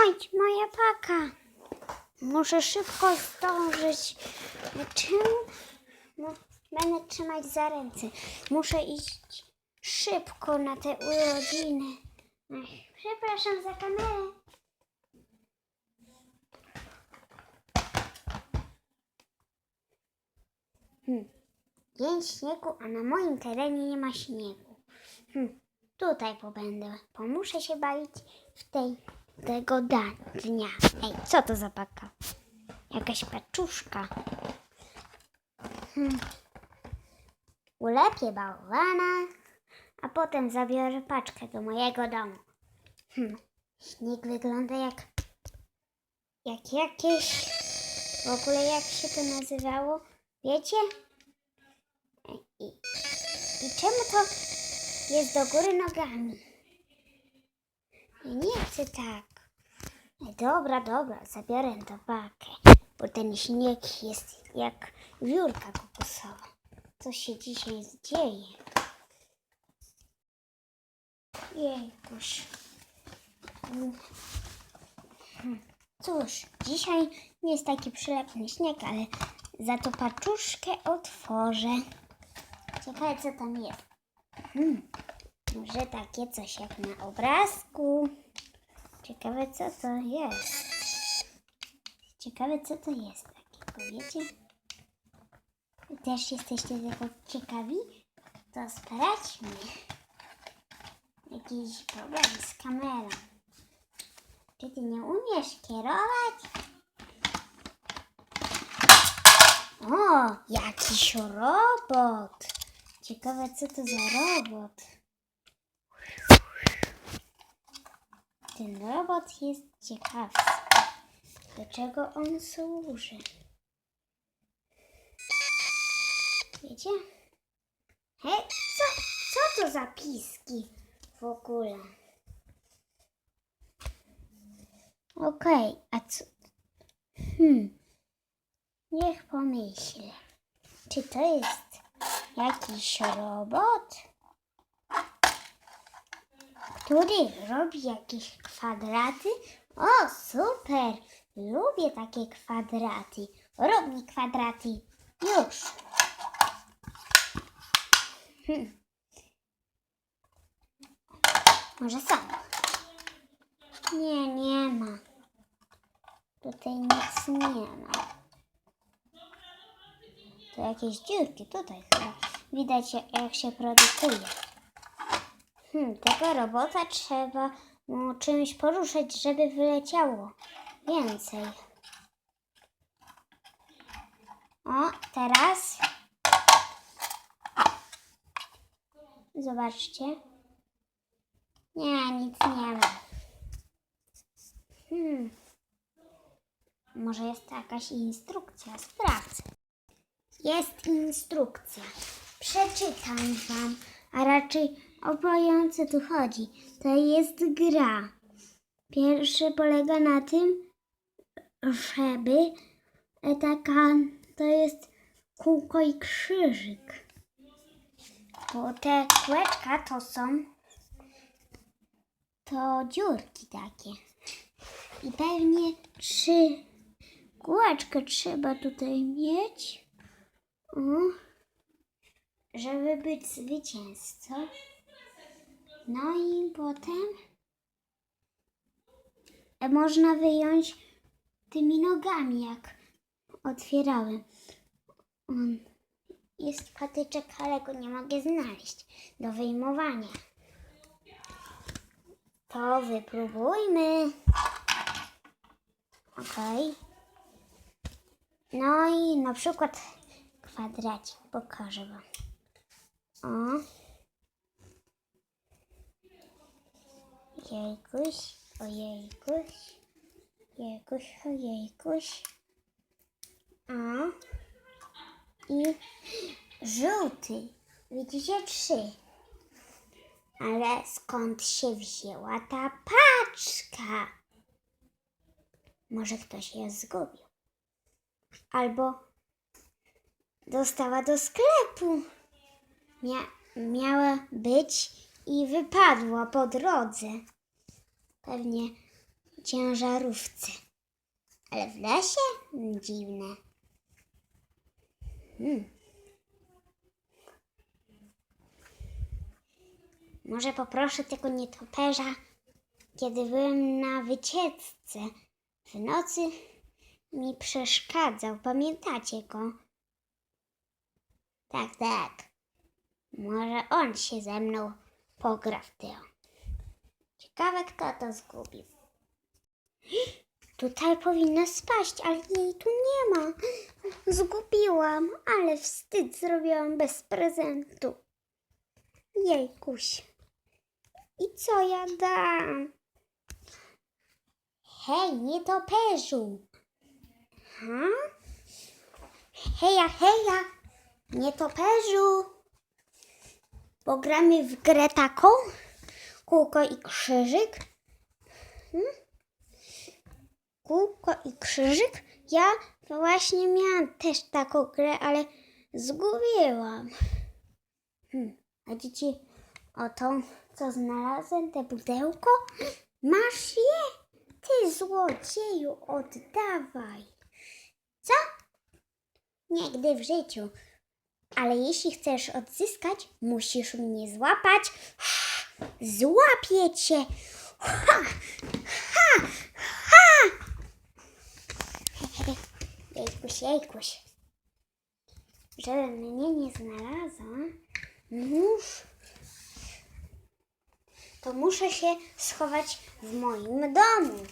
Oj, moja paka. Muszę szybko zdążyć. Czym? No, będę trzymać za ręce. Muszę iść szybko na te urodziny. Ach, przepraszam za kamerę. Hmm. Dzień śniegu, a na moim terenie nie ma śniegu. Hmm. Tutaj pobędę, bo muszę się bawić w tej, tego dnia. Ej, co to za paka? Jakaś paczuszka. Hmm. Ulepię bałwana, a potem zabiorę paczkę do mojego domu. Hmm. Śnieg wygląda jak, jak jakieś... W ogóle jak się to nazywało? Wiecie? I, i czemu to jest do góry nogami? Nie chcę tak. Dobra, dobra, zabiorę to pakę, bo ten śnieg jest jak wiórka kokosowa. Co się dzisiaj dzieje? Jejkuś. Mm. Hmm. Cóż, dzisiaj nie jest taki przylepny śnieg, ale za to paczuszkę otworzę. Ciekawe, co tam jest. Hmm. Może takie coś jak na obrazku. Ciekawe, co to jest. Ciekawe, co to jest takiego, wiecie? Wy też jesteście tego ciekawi? To sprawdźmy. Jakiś problem z kamerą. Czy ty nie umiesz kierować? O, jakiś robot. Ciekawe, co to za robot. Ten robot jest ciekawski. Do czego on służy? Wiecie? Hej, co, co to za piski w ogóle? Okej, a co? Hmm. Niech pomyślę. Czy to jest jakiś robot? Który robi jakieś kwadraty? O, super! Lubię takie kwadraty. Rób mi kwadraty. Już. Hmm. Może sam. Nie, nie ma. Tutaj nic nie ma. To jakieś dziurki tutaj chyba. Widać jak, jak się produkuje. Hmm, tego robota trzeba mu czymś poruszać, żeby wyleciało więcej. O, teraz. Zobaczcie. Nie, nic nie ma. Hmm. Może jest jakaś instrukcja? Sprawdzę. Jest instrukcja. Przeczytam wam, a raczej opowiem o co tu chodzi. To jest gra. Pierwszy polega na tym, żeby e, taka, to jest kółko i krzyżyk. Bo te kółeczka to są to dziurki takie. I pewnie trzy kółeczkę trzeba tutaj mieć, żeby być zwycięzcą. No i potem e, można wyjąć tymi nogami, jak otwierałem. On jest patyczek, ale go nie mogę znaleźć do wyjmowania. To wypróbujmy. Okej. No i na przykład kwadracik pokażę wam. O. Jejkuś, ojejkuś, jejkuś, ojejkuś. O. I żółty. Widzicie trzy. Ale skąd się wzięła ta paczka? Może ktoś ją zgubił. Albo dostała do sklepu. Mia- miała być i wypadła po drodze. pewnie ciężarówce. Ale w lesie? Mm, Dziwne. Hmm. Może poproszę tego nietoperza, kiedy byłem na wycieczce. W nocy mi przeszkadzał. Pamiętacie go? Tak, tak. Może on się ze mną pogra w tył. Ciekawe, kto to zgubił. Tutaj powinna spaść, ale jej tu nie ma. Zgubiłam, ale wstyd zrobiłam bez prezentu. Jejkuś. I co ja dam? Hej, nietoperzu! Ha? Heja, heja! Nietoperzu! Pogramy w grę taką? Kółko i krzyżyk? Hmm? Kółko i krzyżyk? Ja właśnie miałam też taką grę, ale zgubiłam. Hmm. A dzieci, oto co znalazłem, te pudełko? Masz je? Ty złodzieju, oddawaj. Co? Nigdy w życiu. Ale jeśli chcesz odzyskać, musisz mnie złapać. Złapię cię. Ha! Ha! Ha! Jejkuś, jejkuś. Żeby mnie nie znalazła, musz, to muszę się schować w moim domu.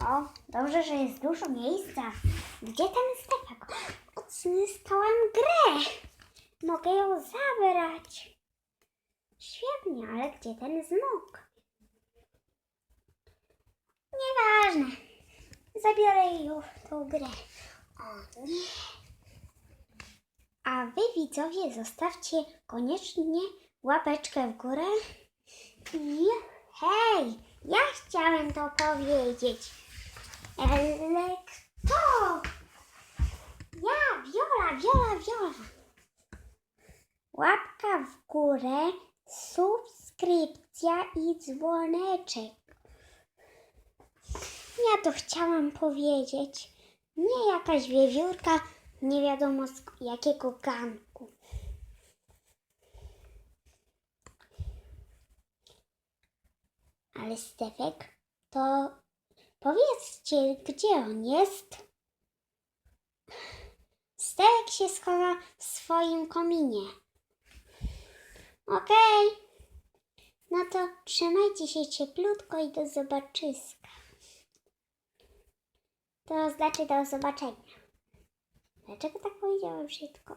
O, dobrze, że jest dużo miejsca. Gdzie ten Stefek? Odzyskałam grę. Mogę ją zabrać. Świetnie, ale gdzie ten zmok? Nieważne. Zabiorę ją tą grę. O nie. A wy widzowie zostawcie koniecznie łapeczkę w górę. I hej, ja chciałem to powiedzieć. Ale kto? Ja, Wiola, Wiola, Wiola. Łapka w górę, subskrypcja i dzwoneczek. Ja to chciałam powiedzieć. Nie jakaś wiewiórka, nie wiadomo z jakiego ganku. Ale Stefek, to powiedzcie, gdzie on jest? Stefek się schowa w swoim kominie. Okej. No to trzymajcie się cieplutko i do zobaczyska. To znaczy do zobaczenia. Dlaczego tak powiedziałem brzydko?